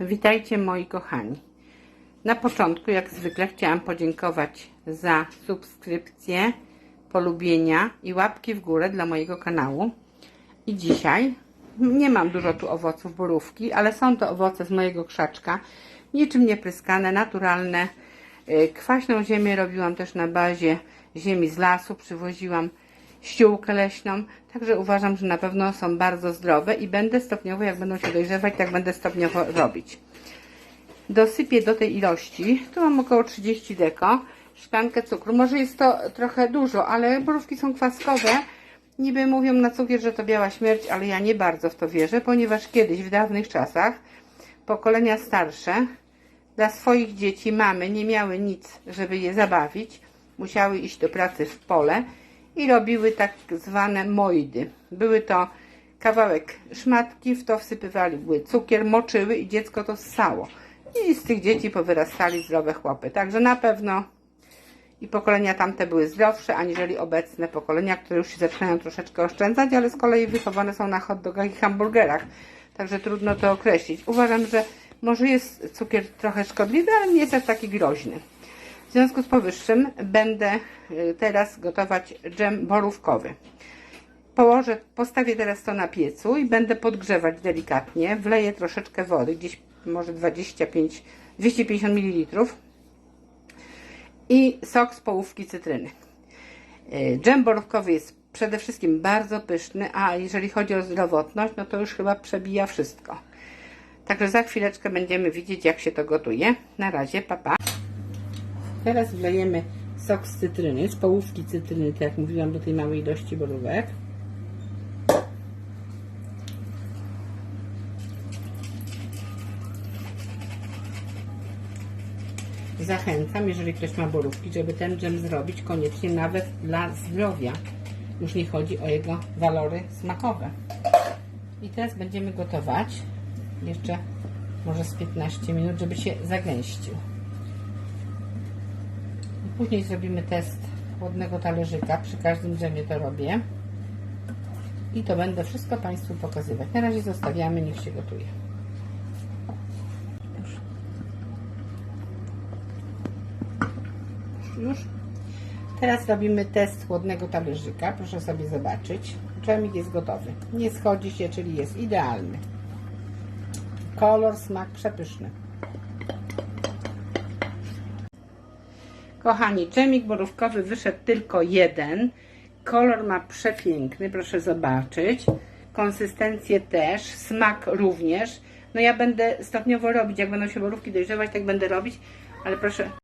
Witajcie moi kochani. Na początku, jak zwykle, chciałam podziękować za subskrypcję, polubienia i łapki w górę dla mojego kanału. I dzisiaj nie mam dużo tu owoców borówki, ale są to owoce z mojego krzaczka, niczym nie pryskane, naturalne. Yy, Kwaśną ziemię robiłam też na bazie ziemi z lasu, przywoziłam ściółkę leśną, także uważam, że na pewno są bardzo zdrowe i będę stopniowo, jak będą się dojrzewać, tak będę stopniowo robić. Dosypię do tej ilości, tu mam około 30 deko, szklankę cukru. Może jest to trochę dużo, ale borówki są kwaskowe. Niby mówią na cukier, że to biała śmierć, ale ja nie bardzo w to wierzę, ponieważ kiedyś, w dawnych czasach, pokolenia starsze dla swoich dzieci, mamy nie miały nic, żeby je zabawić. Musiały iść do pracy w pole i robiły tak zwane mojdy. Były to kawałek szmatki, w to wsypywali cukier, moczyły i dziecko to ssało. I z tych dzieci powyrastali zdrowe chłopy. Także na pewno i pokolenia tamte były zdrowsze, aniżeli obecne pokolenia, które już się zaczynają troszeczkę oszczędzać, ale z kolei wychowane są na hot dogach i hamburgerach. Także trudno to określić. Uważam, że może jest cukier trochę szkodliwy, ale nie jest aż taki groźny. W związku z powyższym będę y, teraz gotować dżem borówkowy. Położę, postawię teraz to na piecu i będę podgrzewać delikatnie. Wleję troszeczkę wody, gdzieś może 25, 250 ml i sok z połówki cytryny. Y, Dżem borówkowy jest przede wszystkim bardzo pyszny, a jeżeli chodzi o zdrowotność, no to już chyba przebija wszystko. Także za chwileczkę będziemy widzieć, jak się to gotuje. Na razie, papa. Teraz wlejemy sok z cytryny, z połówki cytryny, tak jak mówiłam, do tej małej ilości borówek. Zachęcam, jeżeli ktoś ma borówki, żeby ten dżem zrobić koniecznie nawet dla zdrowia. Już nie chodzi o jego walory smakowe. I teraz będziemy gotować jeszcze może z 15 minut, żeby się zagęścił. Później zrobimy test chłodnego talerzyka. Przy każdym dżemie to robię. I to będę wszystko Państwu pokazywać. Na razie zostawiamy, niech się gotuje. Już. Już. Teraz robimy test chłodnego talerzyka. Proszę sobie zobaczyć. Dżemik jest gotowy. Nie schodzi się, czyli jest idealny. Kolor, smak przepyszny. Kochani, dżemik borówkowy wyszedł tylko jeden. Kolor ma przepiękny, proszę zobaczyć. Konsystencję też, smak również. No ja będę stopniowo robić, jak będą się borówki dojrzewać, tak będę robić, ale proszę